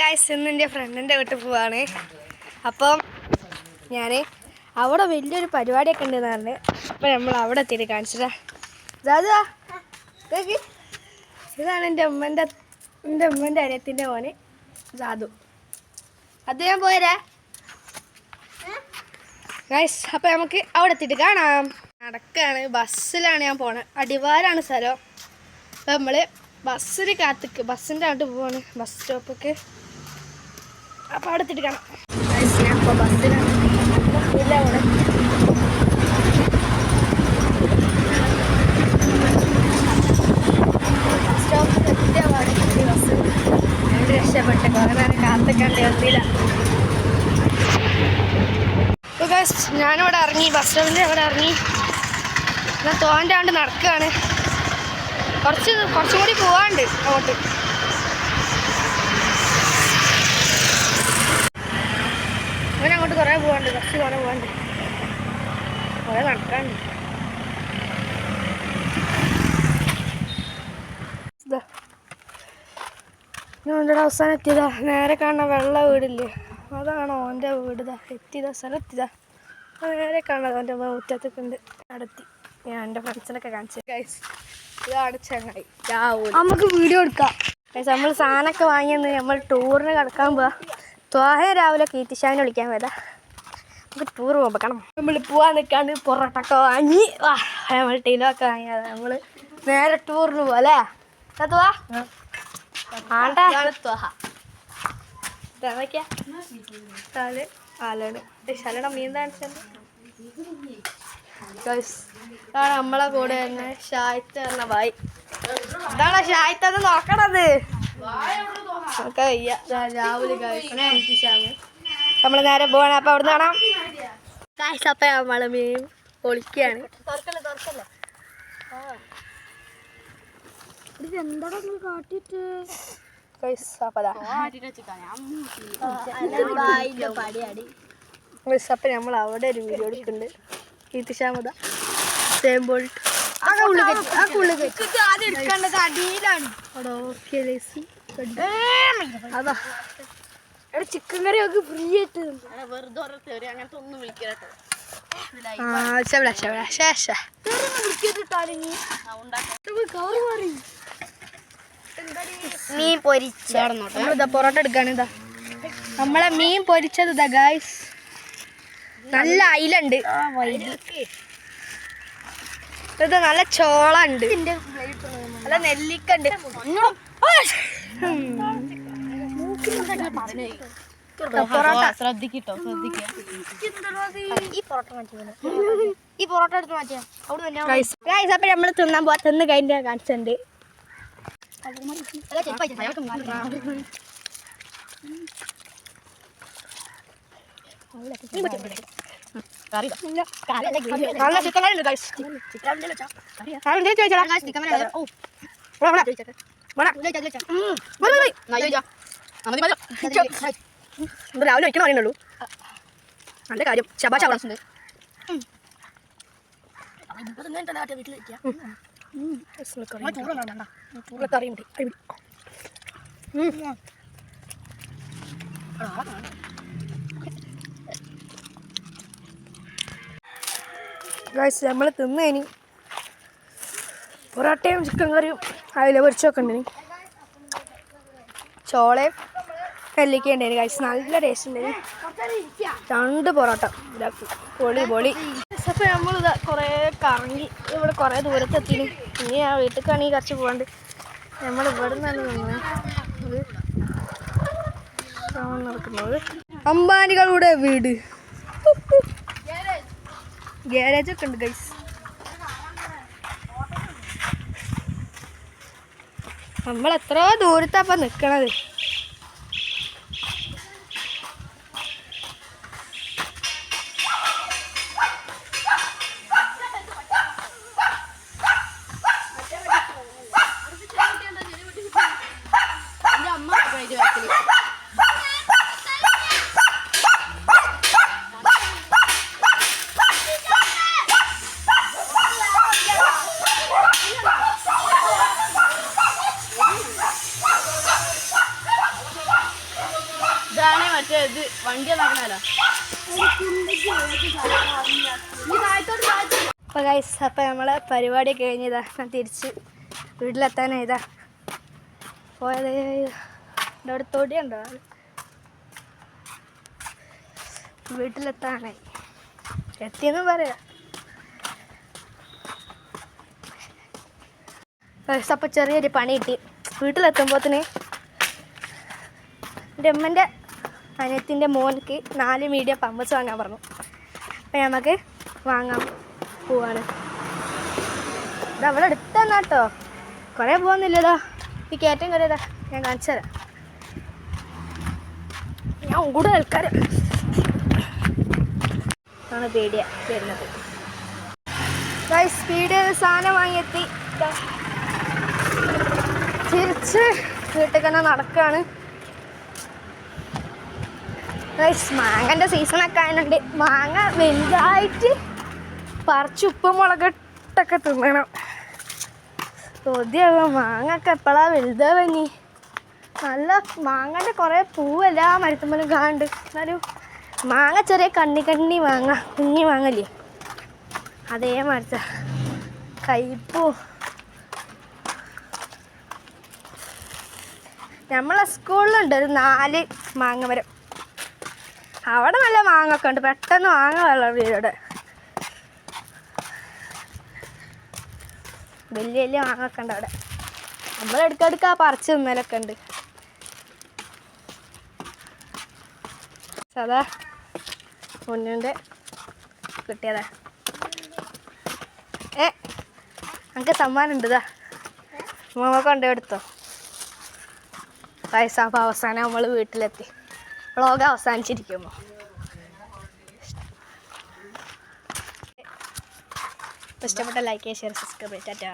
Guys ഇന്ന് എന്റെ ഫ്രണ്ടിന്റെ വീട്ടിൽ പോവാണ്. അപ്പം ഞാൻ അവിടെ വലിയൊരു പരിപാടിയൊക്കെ ഉണ്ടെന്ന് പറഞ്ഞു അപ്പം നമ്മൾ അവിടെ എത്തിയിട്ട് കാണിച്ചതാ ദാദാ ഇതാണ് എന്റെ ഉമ്മന്റെ എന്റെ ഉമ്മന്റെ അനിയത്തിന്റെ മോന് ജാദു അത് ഞാൻ പോരാ ഗൈസ് അപ്പം നമുക്ക് അവിടെ എത്തിയിട്ട് കാണാം. നടക്കാണ്. ബസ്സിലാണ് ഞാൻ പോണത് അടിവാരാണ് സ്ഥലം. അപ്പം നമ്മൾ ബസ്സിൽ കാത്തിക്ക്. ബസ്സിന്റെ അവിടെ പോവാണ്. ബസ് സ്റ്റോപ്പൊക്കെ അപ്പോൾ അവിടെ എത്തിയിട്ട് കാണാം. ഞാനിവിടെ ഇറങ്ങി. ബസ് സ്റ്റോപ്പിന്റെ അവിടെ ഇറങ്ങി. ഞാൻ തോന്റെ ആണ്ട് നടക്കുകയാണ്. കുറച്ച് കുറച്ചും കൂടി പോവാണ്ട് അങ്ങോട്ട്. അങ്ങനെ അങ്ങോട്ട് കുറേ പോവാണ്ട് കുറച്ച് കുറേ പോവാണ്ട്. കുറേ നടക്കാണ്ട്. എന്റെ അവസാനം എത്തിയതാ. നേരെ കാണുന്ന വെള്ള വീടില്ലേ? അതാണോ എന്റെ വീട് ഇതാ. എത്തിയതാ സ്ഥലം എത്തിയതാ നേരെ കാണാതെ എന്റെ മുറ്റത്തൊക്കെ ഉണ്ട്. നടത്തി. ഞാൻ എന്റെ ഫ്രണ്ട്സിനൊക്കെ കാണിച്ചു ഗൈസ് ഇതാണ് ചങ്ങായി നമുക്ക് വീഡിയോ എടുക്കാം. നമ്മൾ സാധനമൊക്കെ വാങ്ങിയെന്ന് നമ്മൾ ടൂറിന് കിടക്കാൻ പോവാ. ത്വാഹ രാവിലെ കീർത്തിശാവിനെ വിളിക്കാൻ വേദ നമുക്ക് ടൂർ പോകണം നമ്മൾ പോവാൻ നിൽക്കാണ്ട് പൊറോട്ടൊക്കെ വാങ്ങി. വാ നമ്മൾ ടീലൊക്കെ വാങ്ങിയത് നമ്മൾ നേരെ ടൂറിന് പോലെ ആണ്ടാ. ആലാണ് ശലട മീൻ ഗൈസ് ഇതാണ് നമ്മളെ കൂടെ തന്നെ ഷായത്ത് എന്ന ഭായി. ഇതാണ് ഷായത്ത് എന്ന് നോക്കണത്. നമുക്ക് വയ്യ രാവിലെ നമ്മൾ നേരെ പോവാണ്. അപ്പൊ അവിടെ കാണാം. ഗൈസ് അപ്പൊ നമ്മൾ മീൻ പൊളിക്കുകയാണ്. ഗൈസ് അപ്പൊ നമ്മൾ അവിടെ ഒരു വീഡിയോ എടുക്കുന്നുണ്ട്. കീർത്തിശാമത സെയിം ബോൾട്ട് ചിക്കൻ കറി ഒക്കെ ഫ്രീ ആയിട്ട് ആ ശബല ശബല ശേഷ മീൻ പൊരിച്ച നമ്മളിതാ പൊറോട്ട എടുക്കാണ് ഇതാ. നമ്മളെ മീൻ പൊരിച്ചത് ഇതാ ഗായ്സ് നല്ല അയിലുണ്ട്. ഇത് നല്ല ചോള ഉണ്ട് നല്ല നെല്ലിക്ക ഉണ്ട് പൊറോട്ട. ശ്രദ്ധിക്കട്ടോ ശ്രദ്ധിക്കുക ഈ പൊറോട്ട എടുത്ത് മാറ്റിയാ. അവിടെ അപ്പൊ നമ്മൾ തിന്നാൻ പോവാ. തിന്ന് കഴിഞ്ഞ കാണിച്ചുണ്ട്. നല്ല രാവിലെ വയ്ക്കണ പറയുന്നുള്ളൂ നല്ല കാര്യം ശബാ ചവള കറിയുണ്ട് ഗൈസ് നമ്മൾ തിന്നു ഇനി പൊറോട്ടയും ചിക്കൻ കറിയും അതിൽ പൊരിച്ചൊക്കെ ഉണ്ട് ചോളയും നെല്ലിക്ക ഉണ്ടായിരുന്നു നല്ല ടേസ്റ്റ് ഉണ്ടായിരുന്നു രണ്ട് പൊറോട്ട ഇതാക്കി. പൊളി പൊളി. അപ്പോൾ നമ്മൾ ഇതാ കുറേ കറങ്ങി ഇവിടെ കുറേ ദൂരത്തെത്തി ഇനി ആ വീട്ടിലേക്കാണെങ്കിൽ കുറച്ച് പോകാണ്ട് നമ്മൾ ഇവിടെ നിന്നാണ് നിന്നത് നടക്കുന്നത്. അമ്പാനികളുടെ വീട്. ഗ്യാരേജ് ഒക്കെ ഉണ്ട് ഗൈസ് നമ്മൾ എത്ര ദൂരത്താ നിൽക്കണത് ഇത് വണ്ടി അപ്പോൾ ഗൈസ് അപ്പോൾ നമ്മളെ പരിപാടി കഴിഞ്ഞതാ. ഞാൻ തിരിച്ച് വീട്ടിലെത്താനായതാ. പോയത് എന്റെ അവിടെ തൊടിയുണ്ടോ വീട്ടിലെത്താനായി. എത്തിയെന്ന് പറയാം. അപ്പോൾ ചെറിയൊരു പണി കിട്ടി. വീട്ടിലെത്തുമ്പോത്തിന് എന്റെ അമ്മന്റെ അനിയത്തിന്റെ മോനക്ക് നാല് മീഡിയം പമ്പസ് വാങ്ങാൻ പറഞ്ഞു. അപ്പം നമുക്ക് വാങ്ങാൻ പോവാണ്. ഇത് അവിടെ അടുത്തന്നെ കേട്ടോ കുറേ പോകുന്നില്ലല്ലോ ഈ കയറ്റം കയറിയതാ ഞാൻ കാണിച്ചു തരാം. ഞാൻ കൂടെ ആൾക്കാർ ആണ് പേടിയ വരുന്നത്. സ്പീഡ് സാധനം വാങ്ങിയെത്തി. തിരിച്ച് വീട്ടിൽ തന്നെ നടക്കുകയാണ് മാങ്ങന്റെ സീസണൊക്കെ ആയതുകൊണ്ട് മാങ്ങ വലുതായിട്ട് പറിച്ച് ഉപ്പും മുളകിട്ടൊക്കെ തിന്നണം. ചോദ്യമാകും മാങ്ങ ഒക്കെ എപ്പോഴാ വലുതാ ഇനി നല്ല മാങ്ങന്റെ കുറേ പൂവെല്ലാ മരത്തുമ്പോഴും കാണുന്നുണ്ട് എന്നാലും മാങ്ങ ചെറിയ കണ്ണി കണ്ണി മാങ്ങ കുഞ്ഞി മാങ്ങല്ലേ? അതേ മരത്ത കയ്പൂ നമ്മളെ സ്കൂളിലുണ്ട് ഒരു നാല് മാങ്ങ മരം അവിടെ നല്ല മാങ്ങ ഒക്കെ ഉണ്ട്. പെട്ടെന്ന് മാങ്ങ വെള്ളം വീട് വലിയ വലിയ മാങ്ങ ഒക്കെ ഉണ്ട് അവിടെ. നമ്മൾ എടുക്കടുക്ക പറിച്ച് തിന്നലൊക്കെ ഉണ്ട്. സദാ മുന്നുണ്ട് കിട്ടിയതാ. ഏ നമുക്ക് സമ്മാനം ഉണ്ട് ഇതാ. മാമ കൊണ്ടുപോയെടുത്തോ പൈസ അപ്പം അവസാനം നമ്മൾ വീട്ടിലെത്തി. വ്ളോഗ് അവസാനിച്ചിരിക്കുമോ ഇഷ്ടപ്പെട്ട ലൈക്ക് ഷെയർ സബ്സ്ക്രൈബ് ടാറ്റാ.